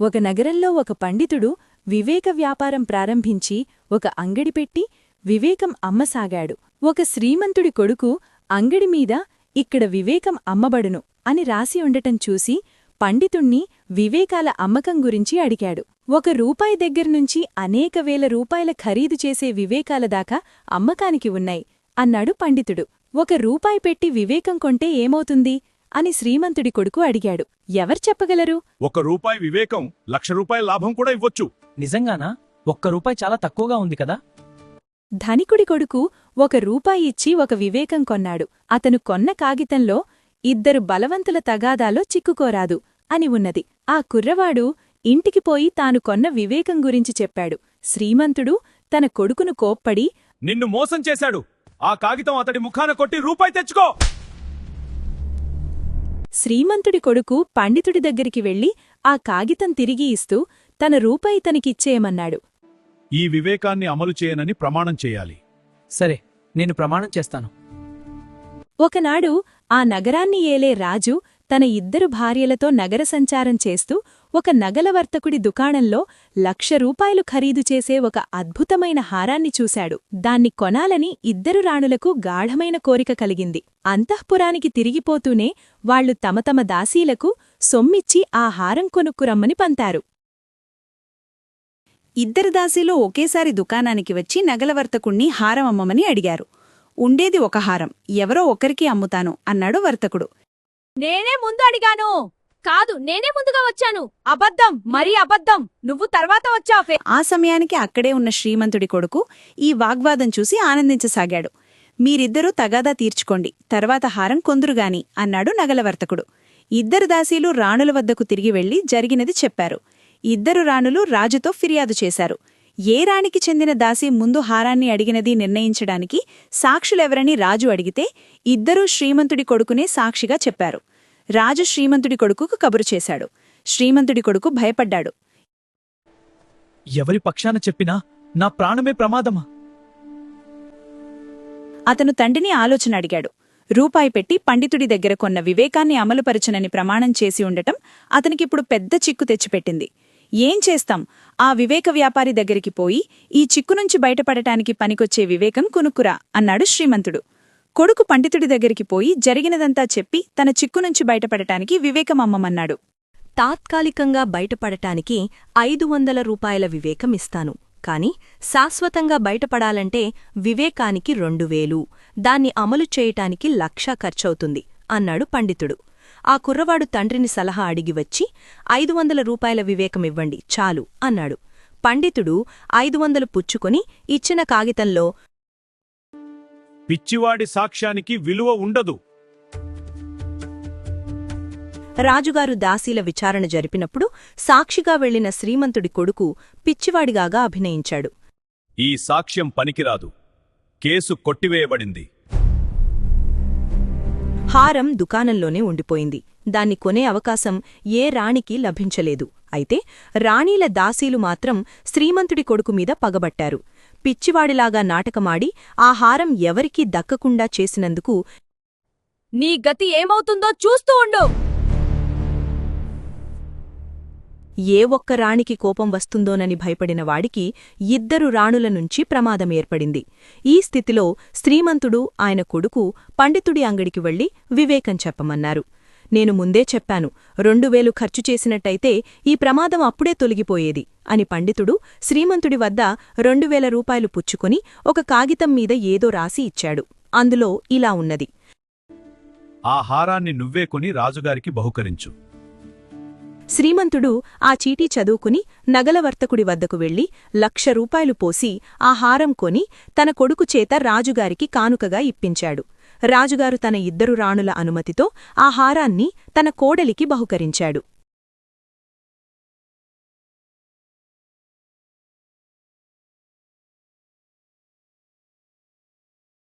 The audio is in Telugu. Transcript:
ఒక నగరంలో ఒక పండితుడు వివేక వ్యాపారం ప్రారంభించి ఒక అంగడి పెట్టి వివేకం అమ్మసాగాడు. ఒక శ్రీమంతుడి కొడుకు అంగడి మీద ఇక్కడ వివేకం అమ్మబడును అని రాసి ఉండటం చూసి పండితుణ్ణి వివేకాల అమ్మకం గురించి అడిగాడు. ఒక రూపాయి దగ్గర్నుంచి అనేక వేల రూపాయల ఖరీదు చేసే వివేకాల దాకా అమ్మకానికి ఉన్నాయి అన్నాడు పండితుడు. ఒక రూపాయి పెట్టి వివేకం కొంటే ఏమవుతుంది? అని శ్రీమంతుడి కొడుకు అడిగాడు. ఎవరు చెప్పగలరు? ఒక రూపాయి వివేకం లక్ష రూపాయల లాభం కూడా ఇవ్వొచ్చు. నిజంగానా? ఒక్క రూపాయి చాలా తక్కువగా ఉంది కదా? ధనికుడి కొడుకు ఒక రూపాయి ఇచ్చి ఒక వివేకం కొన్నాడు. అతను కొన్న కాగితంలో ఇద్దరు బలవంతుల తగాదాలో చిక్కుకోరాదు అని ఉన్నది. ఆ కుర్రవాడు ఇంటికి పోయి తాను కొన్న వివేకం గురించి చెప్పాడు. శ్రీమంతుడు తన కొడుకును కోప్పడి నిన్ను మోసం చేశాడు. ఆ కాగితం అతడి ముఖాన కొట్టి రూపాయి తెచ్చుకో! శ్రీమంతుడి కొడుకు పండితుడి దగ్గరికి వెళ్ళి ఆ కాగితం తిరిగి ఇస్తూ తన రూపాయి తనకిచ్చేయమన్నాడు. ఈ వివేకాన్ని అమలు చేయనని ప్రమాణం చేయాలి. సరే నేను ప్రమాణం చేస్తాను. ఒకనాడు ఆ నగరాన్ని ఏలే రాజు తన ఇద్దరు భార్యలతో నగర సంచారం చేస్తూ ఒక నగలవర్తకుడి దుకాణంలో లక్ష రూపాయలు ఖరీదు చేసే ఒక అద్భుతమైన హారాన్ని చూశాడు. దాన్ని కొనాలని ఇద్దరు రాణులకు గాఢమైన కోరిక కలిగింది. అంతఃపురానికి తిరిగిపోతూనే వాళ్ళు తమ తమ దాసీలకు సొమ్మిచ్చి ఆ హారం కొనుక్కురమ్మని పంతారు. ఇద్దరు దాసీలో ఒకేసారి దుకాణానికి వచ్చి నగలవర్తకుణ్ణి హారం అమ్మమని అడిగారు. ఉండేది ఒక హారం. ఎవరో ఒకరికి అమ్ముతాను అన్నాడు వర్తకుడు. నేనే ముందు అడిగాను. కాదు నేనే ముందుగా వచ్చాను. అబద్ధం మరీ అబద్ధం. నువ్వు తర్వాత వచ్చావే. ఆ సమయానికి అక్కడే ఉన్న శ్రీమంతుడి కొడుకు ఈ వాగ్వాదం చూసి ఆనందించసాగాడు. మీరిద్దరూ తగాదా తీర్చుకోండి. తర్వాత హారం కొందురుగాని అన్నాడు నగలవర్తకుడు. ఇద్దరు దాసీలు రాణుల వద్దకు తిరిగి వెళ్ళి జరిగినది చెప్పారు. ఇద్దరు రాణులు రాజుతో ఫిర్యాదు చేశారు. ఏ రాణికి చెందిన దాసి ముందు హారాన్ని అడిగినది నిర్ణయించడానికి సాక్షులెవరని రాజు అడిగితే ఇద్దరూ శ్రీమంతుడి కొడుకునే సాక్షిగా చెప్పారు. రాజు శ్రీమంతుడి కొడుకుకు కబురు చేశాడు. శ్రీమంతుడి కొడుకు భయపడ్డాడు. ఎవరి పక్షాన చెప్పినా నా ప్రాణమే ప్రమాదమా? అతను తండ్రిని ఆలోచన అడిగాడు. రూపాయి పెట్టి పండితుడి దగ్గర కొన్న వివేకాన్ని అమలుపరచనని ప్రమాణం చేసి ఉండటం అతనికిప్పుడు పెద్ద చిక్కు తెచ్చిపెట్టింది. ఏం చేస్తాం? ఆ వివేక వ్యాపారి దగ్గరికి పోయి ఈ చిక్కు నుంచి బయటపడటానికి పనికొచ్చే వివేకం కొనుక్కురా అన్నాడు శ్రీమంతుడు. కొడుకు పండితుడి దగ్గరికి పోయి జరిగినదంతా చెప్పి తన చిక్కు నుంచి బయటపడటానికి వివేకం అమ్మమన్నాడు తాత్కాలికంగా బయటపడటానికి ఐదు వందల రూపాయల వివేకం ఇస్తాను. కాని శాశ్వతంగా బయటపడాలంటే వివేకానికి రెండు వేలు దాన్ని అమలు చేయటానికి లక్ష ఖర్చవుతుంది అన్నాడు పండితుడు. ఆ కుర్రవాడు తండ్రిని సలహా అడిగి వచ్చి ఐదు వందల రూపాయల వివేకమివ్వండి చాలు అన్నాడు. పండితుడు ఐదు వందలు పుచ్చుకొని ఇచ్చిన కాగితంలో పిచ్చివాడి సాక్ష్యానికి విలువ ఉండదు. రాజుగారు దాసీల విచారణ జరిపినప్పుడు సాక్షిగా వెళ్ళిన శ్రీమంతుడి కొడుకు పిచ్చివాడిగాగా అభినయించాడు. ఈ సాక్ష్యం పనికిరాదు. కేసు కొట్టివేయబడింది. హారం దుకాణంలోనే ఉండిపోయింది. దాన్ని కొనే అవకాశం ఏ రాణికి లభించలేదు. అయితే రాణీల దాసీలు మాత్రం శ్రీమంతుడి కొడుకు మీద పగబట్టారు. పిచ్చివాడిలాగా నాటకమాడి ఆ హారం ఎవరికీ దక్కకుండా చేసినందుకు నీ గతి ఏమవుతుందో చూస్తూ ఉండు! ఏ ఒక్క రాణికి కోపం వస్తుందోనని భయపడిన వాడికి ఇద్దరు రాణుల నుంచి ప్రమాదం ఏర్పడింది. ఈ స్థితిలో శ్రీమంతుడు ఆయన కొడుకు పండితుడి అంగడికి వెళ్ళి వివేకం చెప్పమన్నారు. నేను ముందే చెప్పాను రెండు వేలు ఖర్చు చేసినట్టయితే ఈ ప్రమాదం అప్పుడే తొలగిపోయేది అని పండితుడు శ్రీమంతుడి వద్ద రెండు వేల రూపాయలు పుచ్చుకొని ఒక కాగితం మీద ఏదో రాసి ఇచ్చాడు. అందులో ఇలా ఉన్నది. ఆ హారాన్ని నువ్వే కొని రాజుగారికి బహుకరించు. శ్రీమంతుడు ఆ చీటీ చదువుకుని నగలవర్తకుడి వద్దకు వెళ్ళి లక్ష రూపాయలు పోసి ఆ హారం కొని తన కొడుకు చేత రాజుగారికి కానుకగా ఇప్పించాడు. రాజుగారు తన ఇద్దరు రాణుల అనుమతితో ఆ హారాన్ని తన కోడలికి బహుకరించాడు.